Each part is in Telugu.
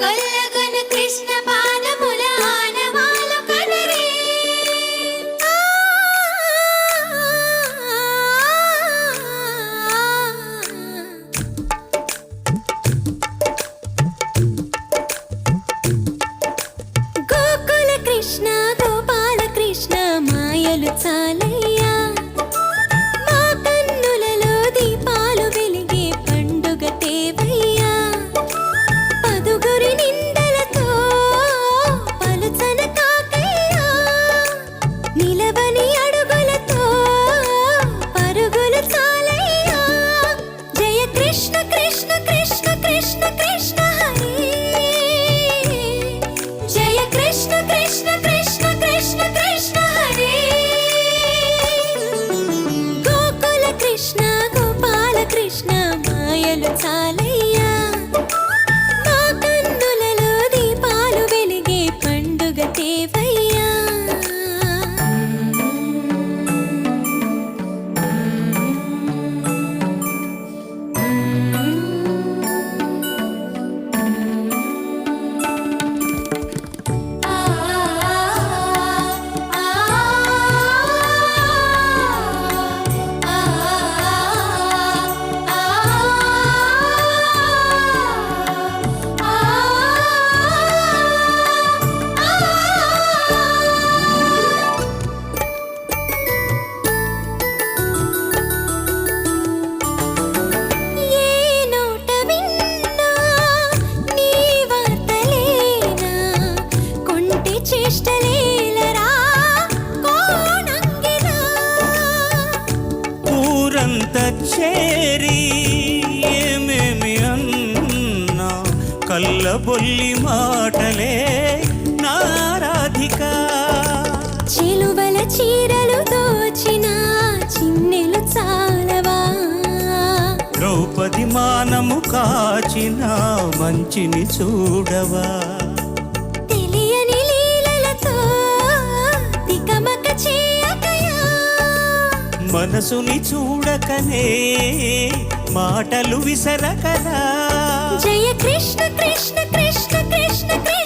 കൊല്ലകൻ കൃഷ്ണ ఏమేమి అన్నా? కళ్ళబొల్లి మాటలే నారాధిక చిలువల చీరలు దోచిన చిన్నెలు చాలవా? ద్రౌపది మానము కాచిన మంచిని చూడవా? మనసుని చూడకనే మాటలు విసరకరా. జయ కృష్ణ కృష్ణ కృష్ణ కృష్ణ కృష్ణ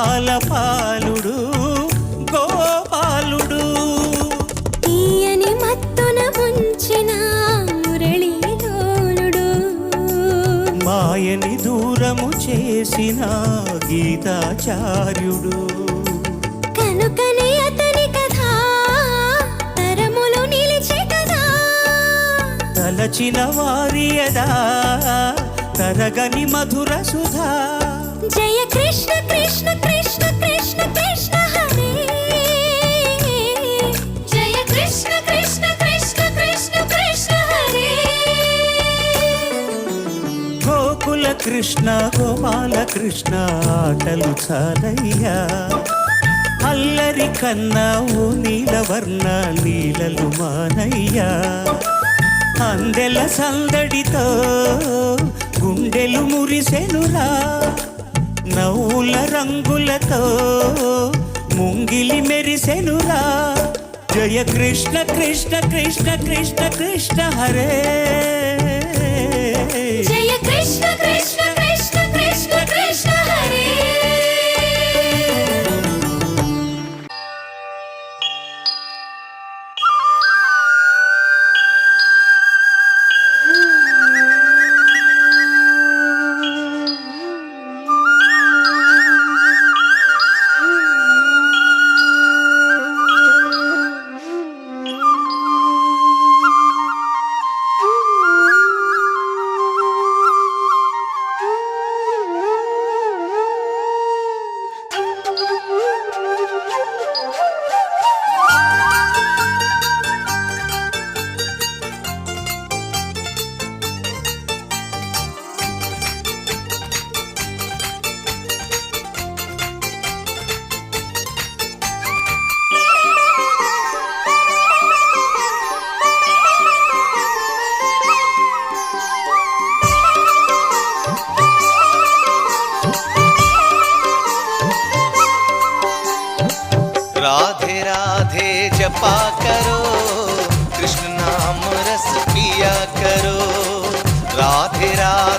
లోకాల పాలుడు గోపాలుడు. తీయని మత్తున ముంచిన మురళీలోలుడు మాయని దూరము చేసిన గీతాచార్యుడు. కనుకనే అతని కథ తరములు నిలిచే కదా తలచిన వారియదా తరగని మధుర సుధా. జయ కృష్ణ కృష్ణ కృష్ణ కృష్ణ కృష్ణ హరే. జయ కృష్ణ కృష్ణ కృష్ణ కృష్ణ కృష్ణ హరే. గోకుల కృష్ణ గోపాల కృష్ణ ఆటలు చాలయ్యా. అల్లరి కన్నా ఓ నీలవర్ణ నీలలు మానయ్యా. అందెల సందడితో గుండెలు మురిసెనురా. నవ్వుల రంగులతో ముంగిలి మెరిసెనురా. జయ కృష్ణ కృష్ణ కృష్ణ కృష్ణ కృష్ణ హరే.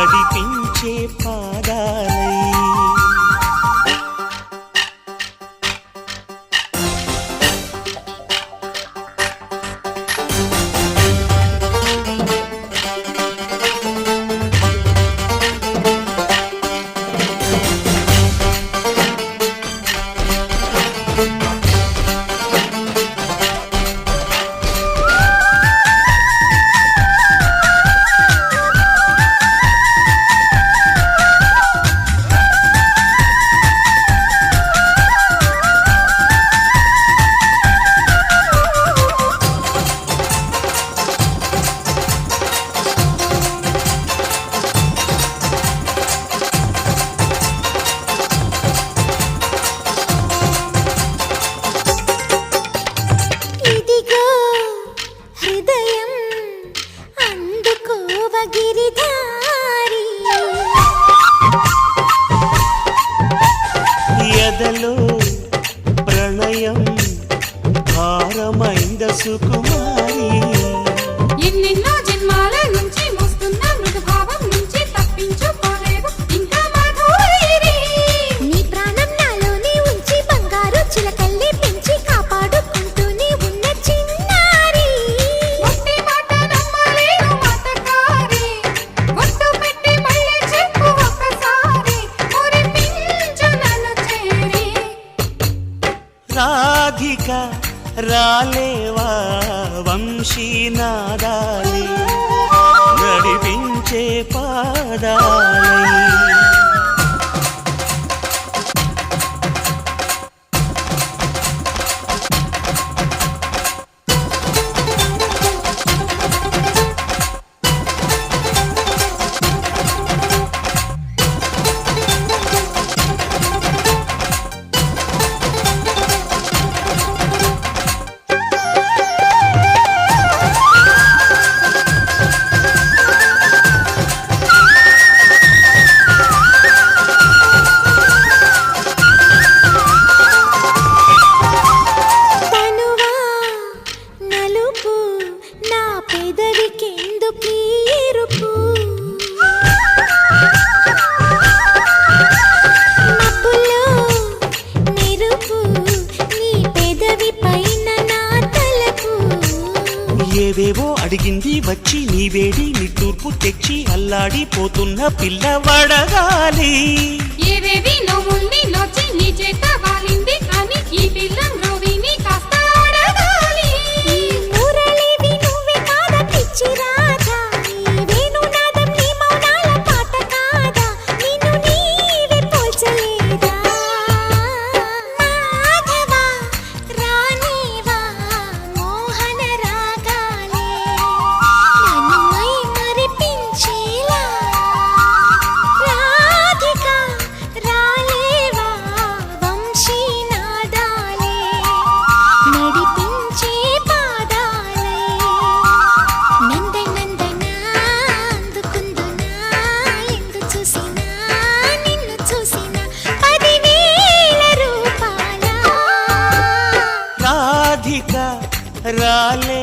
నడిపించే సాధిక రాలేవా వంశీనాదాలి నడిపించే పాదాలి? పారిపోతున్న పిల్లవడగాలి ఏవేవి నవ్వుల్ని నొచ్చి నీ చేత వాలింది కానీ ఈ పిల్ల राले